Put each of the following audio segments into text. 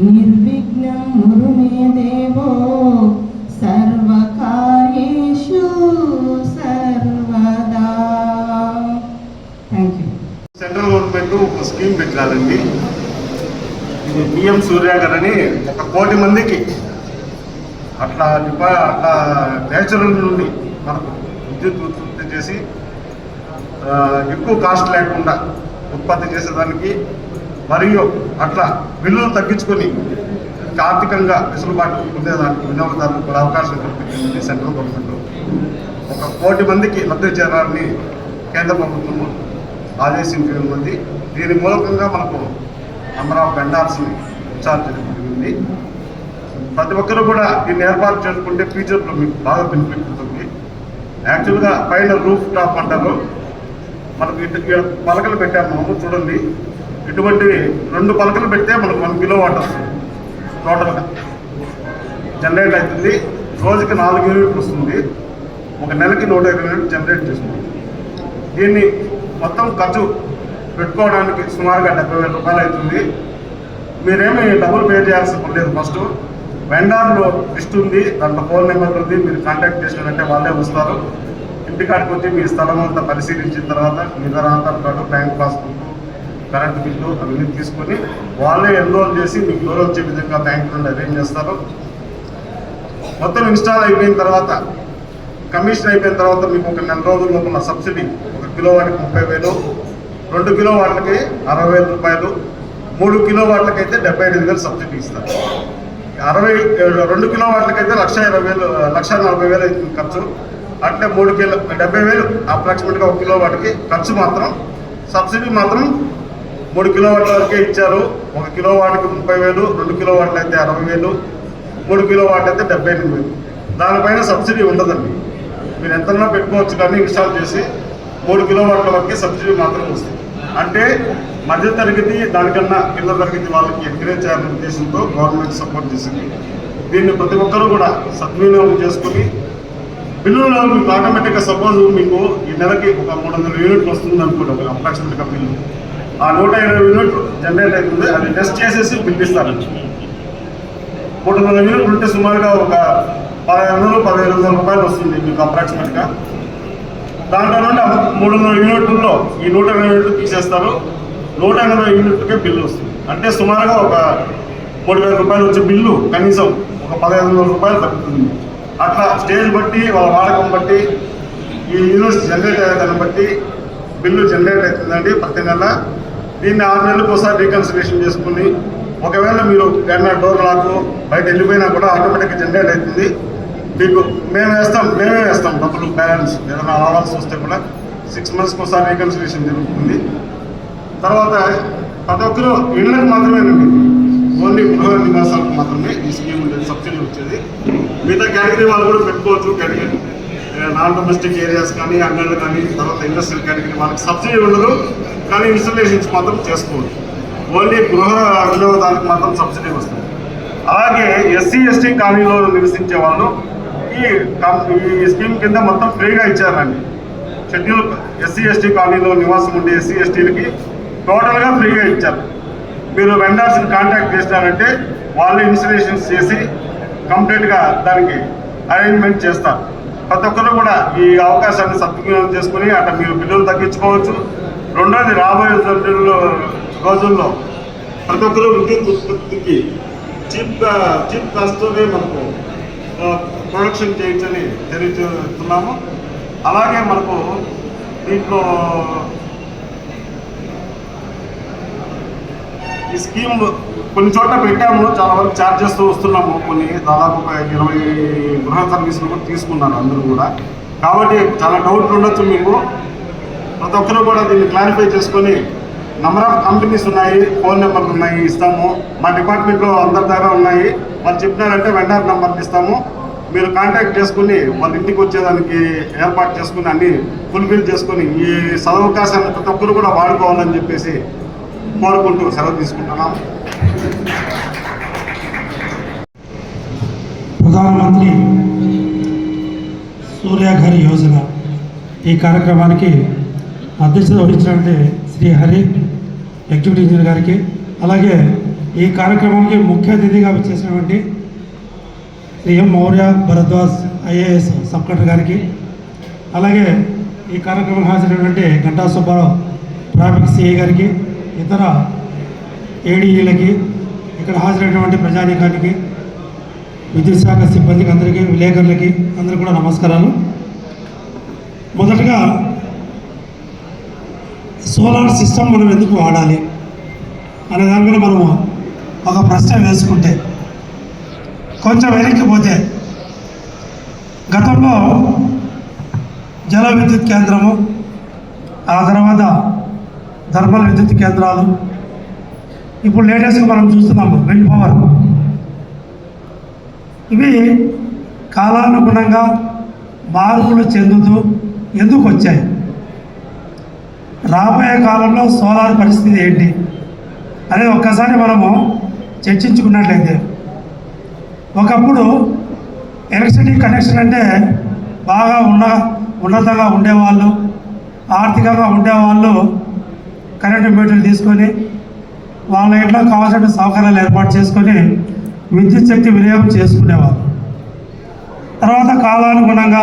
నిర్విఘ్నం గురు మే దేవో సర్వకార్యేషు సర్వదా. థ్యాంక్ యూ సెంట్రల్ గవర్నమెంట్ ఒక స్కీమ్ పెట్టాలండి ఇది పిఎం సూర్య గారు అని ఒక కోటి మందికి అట్లా అట్లా నేచురల్ నుండి మనకు విద్యుత్ ఉత్పత్తి చేసి ఎక్కువ కాస్ట్ లేకుండా ఉత్పత్తి చేసేదానికి మరియు అట్లా బిల్లులు తగ్గించుకొని ఆర్థికంగా వెసులుబాటు పొందేదానికి వినియోగదారులకు కూడా అవకాశం కల్పించింది సెంట్రల్ గవర్నమెంట్. ఒక కోటి మందికి లబ్ధి చేరాలని కేంద్ర ప్రభుత్వము ఆదేశించి ఉంది. దీని మూలకంగా మనకు అమరావతి ఆఫ్ వెండార్స్ని ఇన్ఛార్జ్ జరిగింది. ప్రతి ఒక్కరు కూడా దీన్ని ఏర్పాటు చేసుకుంటే ఫ్యూచర్లో మీకు బాగా బెనిఫిట్ ఉంటుంది. యాక్చువల్గా పైన రూఫ్ టాప్ అంటారు. మనకు ఇటు పలకలు పెట్టాము చూడండి. ఇటువంటి రెండు పలకలు పెడితే మనకు వన్ కిలో వాటర్ వస్తుంది. టోటల్గా జనరేట్ అవుతుంది. రోజుకి నాలుగు యూనిట్లు వస్తుంది. ఒక నెలకి నూట ఇరవై యూనిట్లు జనరేట్ చేస్తుంది. దీన్ని మొత్తం ఖర్చు పెట్టుకోవడానికి సుమారుగా డెబ్బై వేల రూపాయలు అవుతుంది. మీరేమి డబ్బులు పే చేయాల్సి లేదు. ఫస్ట్ వెండార్లో లిస్ట్ ఉంది. దాంట్లో ఫోన్ నెంబర్ ఉంది. మీరు కాంటాక్ట్ చేసినారంటే వాళ్ళే వస్తారు. ఇంటికాడికి వచ్చి మీ స్థలం అంతా పరిశీలించిన తర్వాత మీ ధర Aadhaar card bank passbook current bill అవన్నీ తీసుకొని వాళ్ళే ఎన్రోల్ చేసి మీకు లోన్ వచ్చే విధంగా బ్యాంక్ నుండి అరేంజ్ చేస్తారు. మొత్తం ఇన్స్టాల్ అయిపోయిన తర్వాత కమిషన్ అయిపోయిన తర్వాత మీకు ఒక నెల రోజుల లోపల సబ్సిడీ ఒక కిలో వాటికి ముప్పై వేలు రెండు కిలో వాటికి అరవై వేల రూపాయలు మూడు కిలో వాటికైతే డెబ్బై ఐదు వేలు సబ్సిడీ ఇస్తారు. అరవై రెండు కిలో వాటికైతే లక్ష ఇరవై వేలు లక్ష నలభై వేలు అవుతుంది ఖర్చు. అట్లే మూడు కిలో డెబ్బై వేలు అప్రాక్సిమేట్గా ఒక కిలో వాటికి ఖర్చు మాత్రం సబ్సిడీ మాత్రం మూడు కిలోవాట్ల వరకే ఇచ్చారు. ఒక కిలో వాటికి ముప్పై వేలు రెండు కిలో వాట్లు అయితే అరవై వేలు మూడు కిలో వాట్ అయితే డెబ్బై ఎనిమిది వేలు. దానిపైన సబ్సిడీ ఉండదండి. మీరు ఎంతన్నా పెట్టుకోవచ్చు కానీ ఇన్స్టాల్ చేసి మూడు కిలో వాట్ల వరకే సబ్సిడీ మాత్రం వస్తుంది. అంటే మధ్య తరగతి దానికన్నా కింద తరగతి వాళ్ళకి ఎంకరేజ్ చేయాలనే ఉద్దేశంతో గవర్నమెంట్ సపోర్ట్ చేసింది. దీన్ని ప్రతి ఒక్కరూ కూడా సద్వినియోగం చేసుకుని బిల్లులో మీకు ఆటోమేటిక్గా సపోజ్ మీకు ఈ నెలకి ఒక మూడు వందల యూనిట్లు వస్తుంది అనుకోండి ఒక అప్రాక్సిమేట్గా బిల్లు. ఆ నూట ఇరవై యూనిట్ జనరేట్ అవుతుంది. అది టెస్ట్ చేసేసి బిల్ మూడు వందల యూనిట్లు ఉంటే సుమారుగా ఒక పదహైదు వందలు పదిహేను వందల రూపాయలు వస్తుంది మీకు అప్రాక్సిమేట్గా దాంట్లో నుండి మూడు వందల యూనిట్లలో ఈ నూట ఇరవై యూనిట్లు తీసేస్తారు. నూట ఎనభై యూనిట్కే బిల్లు వస్తుంది. అంటే సుమారుగా ఒక మూడు వేల రూపాయలు వచ్చే బిల్లు కనీసం ఒక పదహైదు వందల రూపాయలు తగ్గుతుంది. అట్లా స్టేజ్ బట్టి వాళ్ళ వాడకం బట్టి ఈ యూనిట్స్ జనరేట్ అయ్యే దాన్ని బట్టి బిల్లు జనరేట్ అవుతుందండి ప్రతి నెల. దీన్ని ఆరు నెలలకు ఒకసారి రీకన్సిలేషన్ చేసుకుని ఒకవేళ మీరు ఏమన్నా డోర్ లాక్ బయట వెళ్ళిపోయినా కూడా ఆటోమేటిక్గా జనరేట్ అవుతుంది. మీకు మేము వేస్తాం మేమే వేస్తాం డబ్బులు బ్యాలెన్స్. ఏదైనా రావాల్సి వస్తే కూడా సిక్స్ మంత్స్కి ఒకసారి రీకన్సిలేషన్ జరుగుతుంది. తర్వాత ప్రతి ఒక్కరు ఇళ్ళకి మాత్రమేనండి ఓన్లీ గృహ నివాసాలకు మాత్రమే ఈ స్కీమ్ ఉండేది సబ్సిడీ వచ్చేది. మిగతా కేటగిరీ వాళ్ళు కూడా పెట్టుకోవచ్చు. కేటగిరీ నాన్ డొమెస్టిక్ ఏరియాస్ కానీ అంగళ్ళు కానీ తర్వాత ఇండస్ట్రియల్ కేటగిరీ వాళ్ళకి సబ్సిడీ ఉండదు. కానీ ఇన్స్టలేషన్స్ మాత్రం చేసుకోవచ్చు ఓన్లీ గృహ వినియోగదారులకు మాత్రం సబ్సిడీ వస్తుంది. అలాగే ఎస్సీ ఎస్టీ కాలనీలో నివసించే వాళ్ళు ఈ ఈ స్కీమ్ కింద మొత్తం ఫ్రీగా ఇచ్చారండి. షెడ్యూల్ ఎస్సీ ఎస్టీ కాలనీలో నివాసం ఉండే ఎస్సీ ఎస్టీలకి టోటల్గా ఫ్రీగా ఇచ్చారు. మీరు వెండర్స్ని కాంటాక్ట్ చేసినారంటే వాళ్ళు ఇన్స్టలేషన్స్ చేసి కంప్లీట్గా దానికి అరేంజ్మెంట్ చేస్తారు. ప్రతి ఒక్కరు కూడా ఈ అవకాశాన్ని సద్వినియోగం చేసుకుని అట్లా మీరు బిల్లులు తగ్గించుకోవచ్చు. రెండోది రాబోయే సభ్యుల్లో రోజుల్లో ప్రతి ఒక్కరు విద్యుత్ ఉత్పత్తికి చీప్ చీప్ కాస్ట్తోనే మనకు ప్రొడక్షన్ చేయొచ్చని తెలియజేస్తున్నాము. అలాగే మనకు దీంట్లో ఈ స్కీమ్ కొన్ని చోట్ల పెట్టాము చాలా వరకు ఛార్జ్ చేస్తూ వస్తున్నాము. కొన్ని దాదాపు ఒక ఇరవై గృహ సర్వీసులు కూడా తీసుకున్నారు అందరూ కూడా. కాబట్టి చాలా డౌట్లు ఉండొచ్చు మీకు. ప్రతి ఒక్కరు కూడా దీన్ని క్లారిఫై చేసుకొని నంబర్ ఆఫ్ కంపెనీస్ ఉన్నాయి ఫోన్ నెంబర్లు ఉన్నాయి ఇస్తాము. మా డిపార్ట్మెంట్లో అందరి దగ్గర ఉన్నాయి. వాళ్ళు చెప్పినారంటే వెండర్ నెంబర్లు ఇస్తాము. మీరు కాంటాక్ట్ చేసుకుని వాళ్ళ ఇంటికి వచ్చేదానికి ఏర్పాటు చేసుకుని అన్ని ఫుల్ఫిల్ చేసుకుని ఈ సదవకాశాన్ని ప్రతి ఒక్కరు కూడా వాడుకోవాలని చెప్పేసి కోరుకుంటూ సెలవు తీసుకుంటున్నాం. ప్రధానమంత్రి సూర్యాఘర్ యోజన ఈ కార్యక్రమానికి అధ్యక్షత వహించినటువంటి శ్రీ హరి ఎగ్జిక్యూటివ్ ఇంజనీర్ గారికి అలాగే ఈ కార్యక్రమానికి ముఖ్య అతిథిగా వచ్చేసినటువంటి Shri M Maurya Bharadwaj IAS sub collector గారికి అలాగే ఈ కార్యక్రమం హాజరైనటువంటి గంటా సుబ్బారావు ట్రాఫిక్ సిఐ గారికి ఇతర ఏడీఈలకి ఇక్కడ హాజరైనటువంటి ప్రజానీకానికి విద్యుత్ శాఖ సిబ్బందికి అందరికీ విలేకరులకి అందరికీ కూడా నమస్కారాలు. మొదటగా సోలార్ సిస్టమ్ మనం ఎందుకు వాడాలి? అనే దాని మీద మనము ఒక ప్రశ్న వేసుకుంటే కొంచెం వెనక్కి పోతే గతంలో జల విద్యుత్ కేంద్రము ఆ తర్వాత థర్మల్ విద్యుత్ కేంద్రాలు ఇప్పుడు లేటెస్ట్గా మనం చూస్తున్నాము విండ్ పవర్. ఇవి కాలానుగుణంగా మార్పులు చెందుతూ ఎందుకు వచ్చాయి? రాబోయే కాలంలో సోలార్ పరిస్థితి ఏంటి అనేది ఒక్కసారి మనము చర్చించుకున్నట్లయితే. ఒకప్పుడు ఎలక్ట్రిసిటీ కనెక్షన్ అంటే బాగా ఉన్న ఉన్నతంగా ఉండేవాళ్ళు ఆర్థికంగా ఉండేవాళ్ళు కరెంటు మీటర్లు తీసుకొని వాళ్ళ ఇంట్లో కావాల్సిన సౌకర్యాలు ఏర్పాటు చేసుకొని విద్యుత్ శక్తి వినియోగం చేసుకునేవారు తర్వాత కాలానుగుణంగా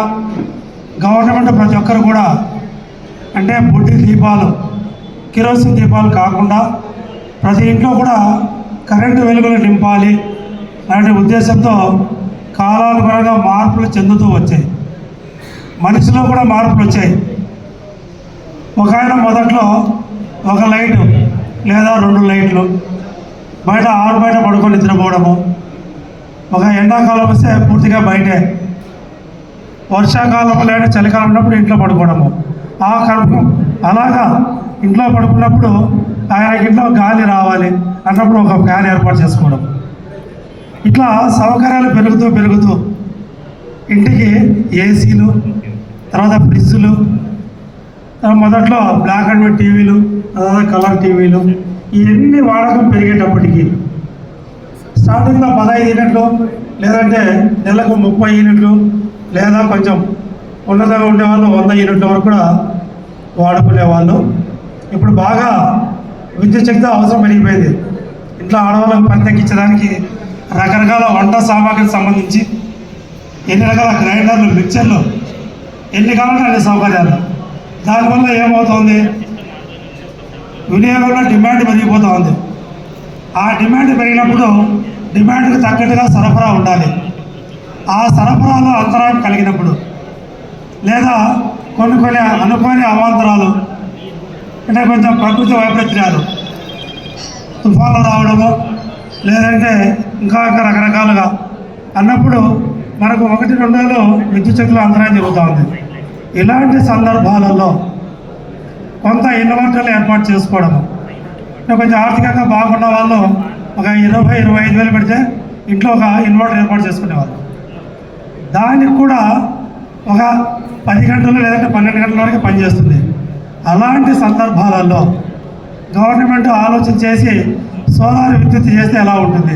గవర్నమెంట్ ప్రతి ఒక్కరు కూడా అంటే బుడ్డి దీపాలు కిరోసిన్ దీపాలు కాకుండా ప్రతి ఇంట్లో కూడా కరెంటు వెలుగులు నింపాలి అనే ఉద్దేశంతో కాలానుగుణంగా మార్పులు చెందుతూ వచ్చాయి. మనిషిలో కూడా మార్పులు వచ్చాయి. ఒక ఆయన మొదట్లో ఒక లైటు లేదా రెండు లైట్లు బయట ఆరు బయట పడుకొని నిద్రపోవడము ఒక ఎండాకాలం వస్తే పూర్తిగా బయటే వర్షాకాలం లేని చలికాలం ఉన్నప్పుడు ఇంట్లో పడుకోవడము. ఆ కడుపు అలాగా ఇంట్లో పడుకున్నప్పుడు ఆయనకి ఇంట్లో గాలి రావాలి అన్నప్పుడు ఒక ఫ్యాన్ ఏర్పాటు చేసుకోవడం. ఇట్లా సౌకర్యాలు పెరుగుతూ పెరుగుతూ ఇంటికి ఏసీలు తర్వాత ఫ్రిడ్జ్లు మొదట్లో బ్లాక్ అండ్ వైట్ టీవీలు తర్వాత కలర్ టీవీలు ఇవన్నీ వాడకం పెరిగేటప్పటికి స్టార్టింగ్లో పదహైదు యూనిట్లు లేదంటే నెలకు ముప్పై యూనిట్లు లేదా కొంచెం ఉన్నతంగా ఉండేవాళ్ళు వంద యూనిట్ల వరకు కూడా వాడుకునేవాళ్ళు. ఇప్పుడు బాగా విద్యుత్ శక్తి అవసరం పెరిగిపోయింది. ఇంట్లో ఆడవాళ్ళకు పని తగ్గించడానికి రకరకాల వంట సామాగ్రికి సంబంధించి ఎన్ని రకాల గ్రైండర్లు మిక్చర్లు ఎన్ని కావాలంటే అన్ని సౌకర్యాలు. దానివల్ల ఏమవుతుంది? వినియోగంలో డిమాండ్ పెరిగిపోతూ ఉంది ఆ డిమాండ్ పెరిగినప్పుడు డిమాండ్కి తగ్గట్టుగా సరఫరా ఉండాలి. ఆ సరఫరాలో అంతరాయం కలిగినప్పుడు లేదా కొన్ని కొన్ని అనుకోని అవాంతరాలు అంటే కొంచెం ప్రకృతి వైపరీత్యాలు తుఫాన్లు రావడము లేదంటే ఇంకా ఇంకా రకరకాలుగా అన్నప్పుడు మనకు ఒకటి రెండేళ్ళు విద్యుత్ శక్తులు అంతరాయం జరుగుతూ ఉంది. ఇలాంటి సందర్భాలలో కొంత ఇన్వర్టర్లు ఏర్పాటు చేసుకోవడము. అంటే కొంచెం ఆర్థికంగా బాగున్న వాళ్ళు ఒక ఇరవై ఇరవై ఐదు వేలు పెడితే ఇంట్లో ఒక ఇన్వర్టర్ ఏర్పాటు చేసుకునేవాళ్ళు. దానికి కూడా ఒక పది గంటలు లేదంటే పన్నెండు గంటల వరకు పనిచేస్తుంది. అలాంటి సందర్భాలలో గవర్నమెంట్ ఆలోచన చేసి సోలార్ విద్యుత్ చేస్తే ఎలా ఉంటుంది?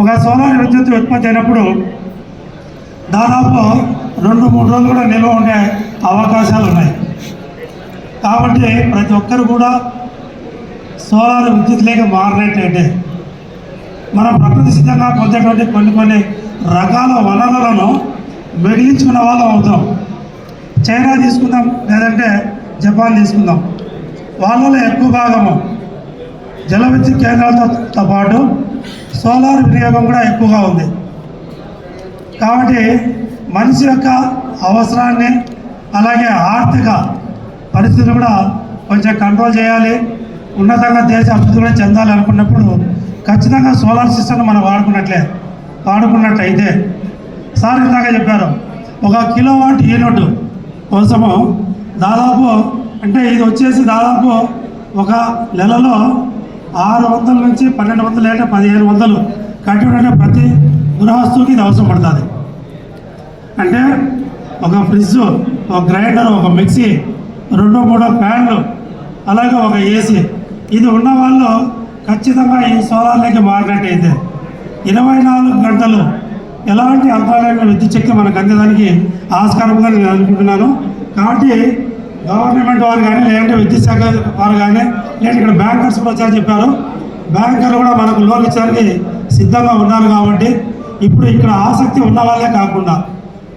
ఒక సోలార్ విద్యుత్ ఉత్పత్తి అయినప్పుడు దాదాపు రెండు మూడు రోజులు కూడా నిల్వ ఉండే అవకాశాలు ఉన్నాయి. కాబట్టి ప్రతి ఒక్కరు కూడా సోలార్ విద్యుత్ లేక మారినట్టయితే మన ప్రకృతి సిద్ధంగా పొందేటువంటి కొన్ని కొన్ని రకాల వనరులను మిగిలించుకున్న వాళ్ళం అవుతాం. చైనా తీసుకుందాం లేదంటే జపాన్ తీసుకుందాం. వాళ్ళలో ఎక్కువ భాగము జల విద్యుత్ కేంద్రాలతో పాటు సోలార్ వినియోగం కూడా ఎక్కువగా ఉంది. కాబట్టి మనిషి యొక్క అవసరాన్ని అలాగే ఆర్థిక పరిస్థితిని కూడా కొంచెం కంట్రోల్ చేయాలి. ఉన్నతంగా దేశ అభివృద్ధి కూడా చెందాలి అనుకున్నప్పుడు ఖచ్చితంగా సోలార్ సిస్టమ్ మనం వాడుకున్నట్లే వాడుకున్నట్టయితే సార్ ఇందాక చెప్పారు ఒక కిలో వాట్ యూనిట్ కోసము దాదాపు అంటే ఇది వచ్చేసి దాదాపు ఒక నెలలో ఆరు వందల నుంచి పన్నెండు వందలు లేదా పదిహేను వందలు కట్టి ప్రతి గృహస్థుకి ఇది అవసరం పడుతుంది. అంటే ఒక ఫ్రిడ్జ్ ఒక గ్రైండర్ ఒక మిక్సీ రెండు మూడో ఫ్యాన్లు అలాగే ఒక ఏసీ. ఇది ఉన్న వాళ్ళు ఖచ్చితంగా ఈ సోలార్లోకి మారినట్టయితే ఇరవై నాలుగు గంటలు ఎలాంటి అంతరాలైన విద్యుత్ శక్తి మనకు అందేదానికి ఆస్కారం ఉందని నేను అనుకుంటున్నాను. కాబట్టి గవర్నమెంట్ వారు కానీ లేదంటే విద్యుత్ శాఖ వారు కానీ లేదంటే ఇక్కడ బ్యాంకర్స్ ప్రచారం వచ్చారని చెప్పారు. బ్యాంకర్లు కూడా మనకు లోన్ ఇచ్చడానికి సిద్ధంగా ఉన్నారు కాబట్టి ఇప్పుడు ఇక్కడ ఆసక్తి ఉన్న వాళ్ళే కాకుండా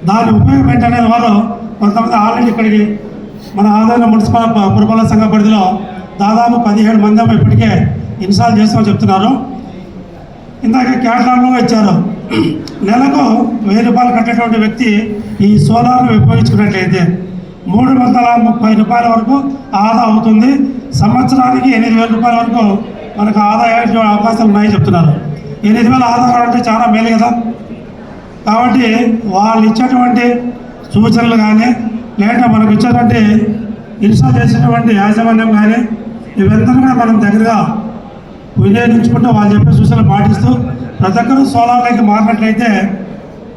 దాని ఉపయోగం ఏంటనే వారు కొంతమంది ఆల్రెడీ ఇక్కడికి మన ఆదాయ మున్సిపల్ పురపాలక సంఘ పరిధిలో దాదాపు పదిహేడు మంది ఇప్పటికే ఇన్స్టాల్ చేస్తామని చెప్తున్నారు. ఇందాక కేటలాగ్లో ఇచ్చారు. నెలకు వెయ్యి రూపాయలు కట్టేటువంటి వ్యక్తి ఈ సోలార్ను ఉపయోగించుకున్నట్లయితే మూడు వందల ముప్పై రూపాయల వరకు ఆదా అవుతుంది. సంవత్సరానికి ఎనిమిది వేల రూపాయల వరకు మనకు ఆదా అవకాశాలు ఉన్నాయి చెప్తున్నారు. ఎనిమిది వేల ఆదా అంటే చాలా మేలు కదా? కాబట్టి వాళ్ళు ఇచ్చేటువంటి సూచనలు కానీ లేదా మనకు ఇచ్చేటువంటి ఇన్స్టాల్ చేసినటువంటి యాజమాన్యం కానీ ఇవంతా మనం దగ్గరగా వినియోగించుకుంటూ వాళ్ళు చెప్పే సూచనలు పాటిస్తూ ప్రతి ఒక్కరూ సోలార్లోకి మారినట్లయితే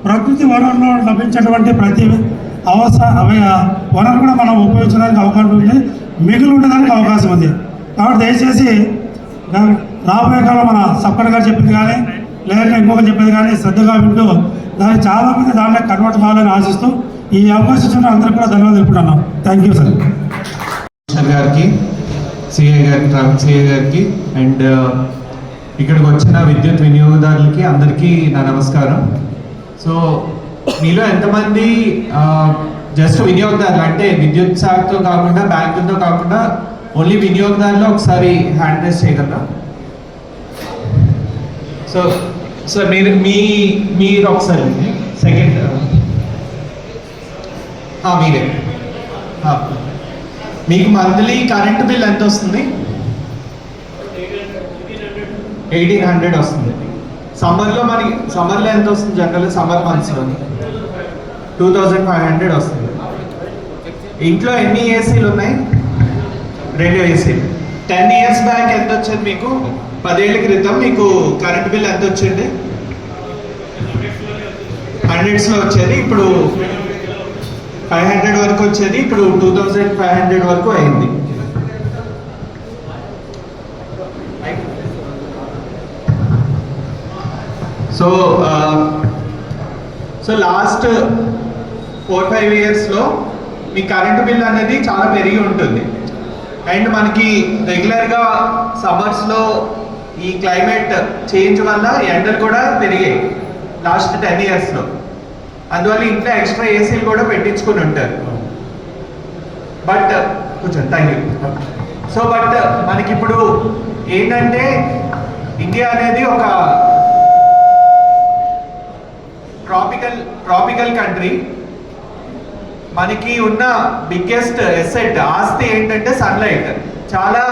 ప్రకృతి వనరులు లభించేటువంటి ప్రతి అవసర అవయ వనరు కూడా మనం ఉపయోగించడానికి అవకాశం ఉంది. మిగిలి ఉండడానికి అవకాశం ఉంది. కాబట్టి దయచేసి రాబోయే కాలం మన సప్పటి గారు చెప్పింది కానీ లేదంటే ఇంకొకరు చెప్పేది కానీ శ్రద్ధగా వింటూ దాన్ని చాలామంది దాంట్లో కన్వర్ట్ కావాలని ఆశిస్తూ ఈ అవకాశం ఇచ్చిన అందరికీ కూడా ధన్యవాదాలు తెలుపుతున్నాను. థ్యాంక్ యూ సార్ గారికి సిఐ గారికి ట్రాఫిక్ సిఐ గారికి అండ్ ఇక్కడికి వచ్చిన విద్యుత్ వినియోగదారులకి అందరికీ నా నమస్కారం. సో మీలో ఎంతమంది జస్ట్ వినియోగదారులు? అంటే విద్యుత్ శాఖతో కాకుండా బ్యాంకులతో కాకుండా ఓన్లీ వినియోగదారులు ఒకసారి హ్యాండ్ రైస్ చేయగలరా? సో సో మీరు మీ మీరు ఒకసారి సెకండ్ మీరే. మీకు మంత్లీ కరెంట్ బిల్ ఎంత వస్తుంది? ఎయిటీన్ హండ్రెడ్ వస్తుంది. సమ్మర్లో మనకి సమ్మర్లో ఎంత వస్తుంది జనరల్? సమ్మర్ మంత్స్లో టూ థౌజండ్ ఫైవ్ హండ్రెడ్ వస్తుంది. ఇంట్లో ఎన్ని ఏసీలు ఉన్నాయి? రెండు ఏసీలు. టెన్ ఇయర్స్ బ్యాక్ ఎంత వచ్చింది మీకు? పదేళ్ళ క్రితం మీకు కరెంట్ బిల్ ఎంత వచ్చింది? హండ్రెడ్స్లో వచ్చేది ఇప్పుడు ఫైవ్ హండ్రెడ్ వరకు వచ్చేది ఇప్పుడు టూ థౌజండ్ ఫైవ్ హండ్రెడ్ వరకు అయింది. So so last four five ఇయర్స్లో మీ కరెంటు బిల్ అనేది చాలా పెరిగి ఉంటుంది. అండ్ మనకి రెగ్యులర్గా సమ్మర్స్లో ఈ క్లైమేట్ చేంజ్ వల్ల ఎండలు కూడా పెరిగాయి లాస్ట్ టెన్ ఇయర్స్లో అందువల్ల ఇంట్లో ఎక్స్ట్రా ఏసీలు కూడా పెట్టించుకుని ఉంటారు. బట్ కొంచెం థ్యాంక్ యూ సో బట్ మనకిప్పుడు ఏంటంటే ఇండియా అనేది ఒక ట్రాపికల్ ట్రాపికల్ కంట్రీ మనకి ఉన్న బిగ్గెస్ట్ ఎసెట్ ఆస్తి ఏంటంటే సన్లైట్ చాలా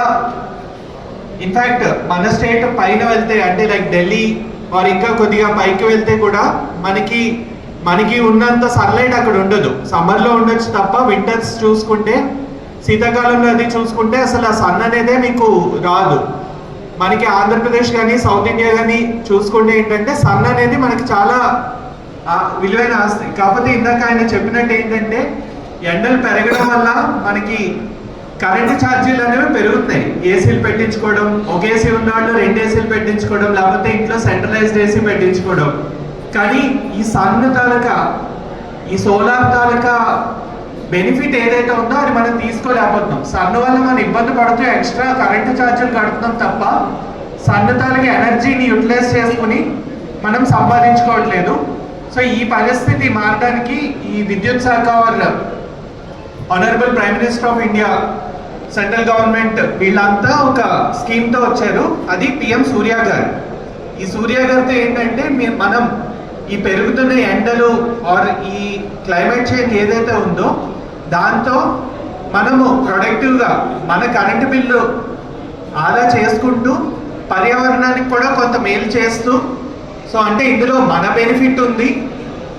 ఇన్ఫాక్ట్ మన స్టేట్ పైన వెళ్తే అంటే లైక్ ఢిల్లీ వారు ఇంకా కొద్దిగా పైకి వెళ్తే కూడా మనకి మనకి ఉన్నంత సన్లైట్ అక్కడ ఉండదు. సమ్మర్లో ఉండొచ్చు తప్ప వింటర్స్ చూసుకుంటే శీతాకాలంలో అది చూసుకుంటే అసలు ఆ సన్ అనేదే మీకు రాదు. మనకి ఆంధ్రప్రదేశ్ కానీ సౌత్ ఇండియా కానీ చూసుకుంటే ఏంటంటే సన్ అనేది మనకి చాలా విలువైన ఆస్తి. కాకపోతే ఇందాక ఆయన చెప్పినట్టు ఏంటంటే ఎండలు పెరగడం వల్ల మనకి కరెంటు ఛార్జీలు అనేవి పెరుగుతాయి. ఏసీలు పెట్టించుకోవడం ఒక ఏసీ ఉన్నవాళ్ళు రెండు ఏసీలు పెట్టించుకోవడం లేకపోతే ఇంట్లో సెంట్రలైజ్డ్ ఏసీ పెట్టించుకోవడం. కానీ ఈ సన్ తాలూకా ఈ సోలార్ తాలూకా బెనిఫిట్ ఏదైతే ఉందో అది మనం తీసుకోలేకపోతున్నాం. సన్ వల్ల మనం ఇబ్బంది పడుతూ ఎక్స్ట్రా కరెంటు ఛార్జీలు కడుతున్నాం తప్ప సన్ తాలూకా ఎనర్జీని యూటిలైజ్ చేసుకుని మనం సంపాదించుకోవట్లేదు. సో ఈ పరిస్థితి మారడానికి ఈ విద్యుత్ శాఖ వారు honourable prime minister of India central government వీళ్ళంతా ఒక స్కీమ్తో వచ్చారు. అది పిఎం సూర్య గారు. ఈ సూర్య గారితో ఏంటంటే మీ- మనం ఈ పెరుగుతున్న ఎండలు ఆర్ ఈ క్లైమేట్ చేంజ్ ఏదైతే ఉందో దాంతో మనము ప్రొడక్టివ్గా మన కరెంటు బిల్లు ఆదా చేసుకుంటూ పర్యావరణానికి కూడా కొంత మేలు చేస్తూ సో అంటే ఇందులో మన బెనిఫిట్ ఉంది.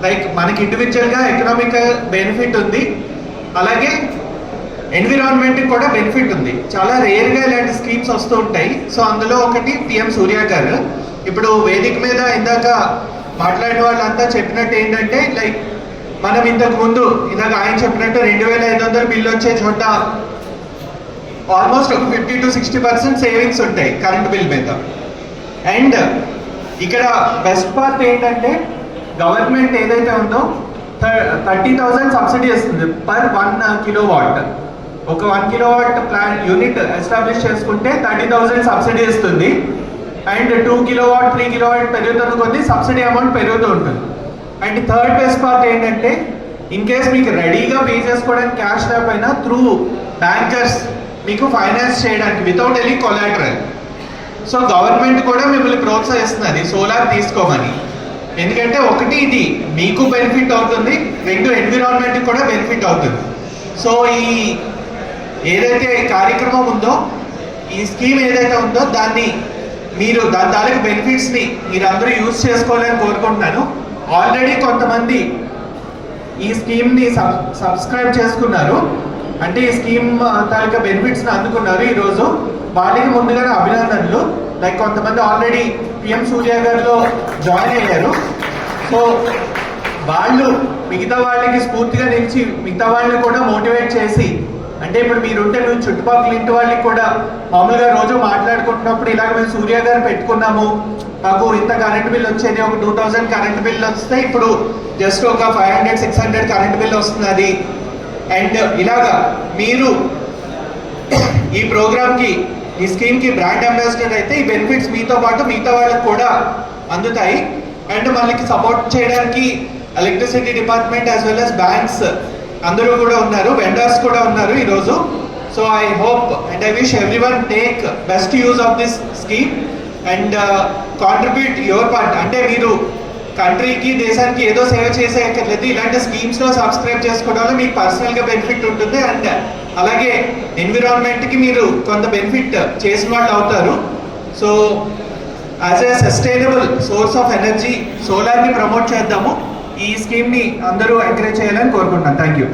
లైక్ మనకి ఇండివిజువల్గా ఎకనామిక్ బెనిఫిట్ ఉంది. అలాగే ఎన్విరాన్మెంట్కి కూడా బెనిఫిట్ ఉంది. చాలా రేర్గా ఇలాంటి స్కీమ్స్ వస్తూ ఉంటాయి. సో అందులో ఒకటి పిఎం సూర్య గారు. ఇప్పుడు వేదిక మీద ఇందాక మాట్లాడిన వాళ్ళంతా చెప్పినట్టు ఏంటంటే లైక్ మనం ఇంతకు ముందు ఇందాక ఆయన చెప్పినట్టు రెండు వేల ఐదు వందల బిల్లు వచ్చే చోట ఆల్మోస్ట్ ఒక fifty to sixty percent savings ఉంటాయి కరెంట్ బిల్ మీద. అండ్ ఇక్కడ బెస్ట్ పార్ట్ ఏంటంటే గవర్నమెంట్ ఏదైతే ఉందో థర్టీ థౌసండ్ సబ్సిడీ ఇస్తుంది పర్ వన్ కిలో వాట్ ఒక one kilowatt plan unit establish చేసుకుంటే థర్టీ థౌసండ్ సబ్సిడీ ఇస్తుంది. And two kilowatt three kilowatt పెరుగుతున్న కొద్ది సబ్సిడీ అమౌంట్ పెరుగుతూ ఉంటుంది. అండ్ థర్డ్ బెస్ట్ పార్ట్ ఏంటంటే ఇన్ కేస్ మీకు రెడీగా పే చేసుకోవడానికి క్యాష్ లేకపోయినా త్రూ బ్యాంకర్స్ మీకు ఫైనాన్స్ చేయడానికి without any collateral so government కూడా మిమ్మల్ని ప్రోత్సహిస్తున్నది సోలార్ తీసుకోమని. ఎందుకంటే ఒకటి ఇది మీకు బెనిఫిట్ అవుతుంది రెండు ఎన్విరాన్మెంట్ కూడా బెనిఫిట్ అవుతుంది. సో ఈ ఏదైతే కార్యక్రమం ఉందో ఈ స్కీమ్ ఏదైతే ఉందో దాన్ని మీరు దాని తాలూకు బెనిఫిట్స్ని మీరు అందరూ యూజ్ చేసుకోవాలని కోరుకుంటున్నాను. ఆల్రెడీ కొంతమంది ఈ స్కీమ్ని సబ్ సబ్స్క్రైబ్ చేసుకున్నారు. అంటే ఈ స్కీమ్ తాలూకా బెనిఫిట్స్ని అందుకున్నారు ఈరోజు. వాళ్ళకి ముందుగానే అభినందనలు. లైక్ కొంతమంది ఆల్రెడీ పిఎం సూర్య గారిలో జాయిన్ అయ్యారు. సో వాళ్ళు మిగతా వాళ్ళకి స్ఫూర్తిగా నిలిచి మిగతా వాళ్ళని కూడా మోటివేట్ చేసి అంటే ఇప్పుడు మీరుంటే మేము చుట్టుపక్కల ఇంటి వాళ్ళకి కూడా మామూలుగా రోజు మాట్లాడుకుంటున్నప్పుడు ఇలాగ మేము సూర్య గారు పెట్టుకున్నాము. మాకు ఇంత కరెంట్ బిల్ వచ్చేది ఒక టూ థౌజండ్ కరెంట్ బిల్ వస్తే ఇప్పుడు జస్ట్ ఒక five hundred six hundred current bill వస్తున్నది అండ్ ఇలాగా మీరు ఈ ప్రోగ్రామ్కి ఈ స్కీమ్కి బ్రాండ్ అంబాసిడర్ అయితే ఈ బెనిఫిట్స్ మీతో పాటు మిగతా వాళ్ళకి కూడా అందుతాయి. అండ్ మనకి సపోర్ట్ చేయడానికి electricity department as well as banks అందరూ కూడా ఉన్నారు వెండర్స్ కూడా ఉన్నారు ఈరోజు. So I hope and I wish everyone take best use of this scheme and contribute your part అంటే మీరు కంట్రీకి దేశానికి ఏదో సేవ చేసే ఇలాంటి స్కీమ్స్లో సబ్స్క్రైబ్ చేసుకోవడం వల్ల మీకు పర్సనల్గా బెనిఫిట్ ఉంటుంది. అండ్ అలాగే ఎన్విరాన్మెంట్కి మీరు కొంత బెనిఫిట్ చేసిన వాళ్ళు అవుతారు. So as a sustainable source of energy సోలార్ని promote చేద్దాము. ఈ స్కీమ్ని అందరూ ఎంకరేజ్ చేయాలని కోరుకుంటున్నాను. Thank you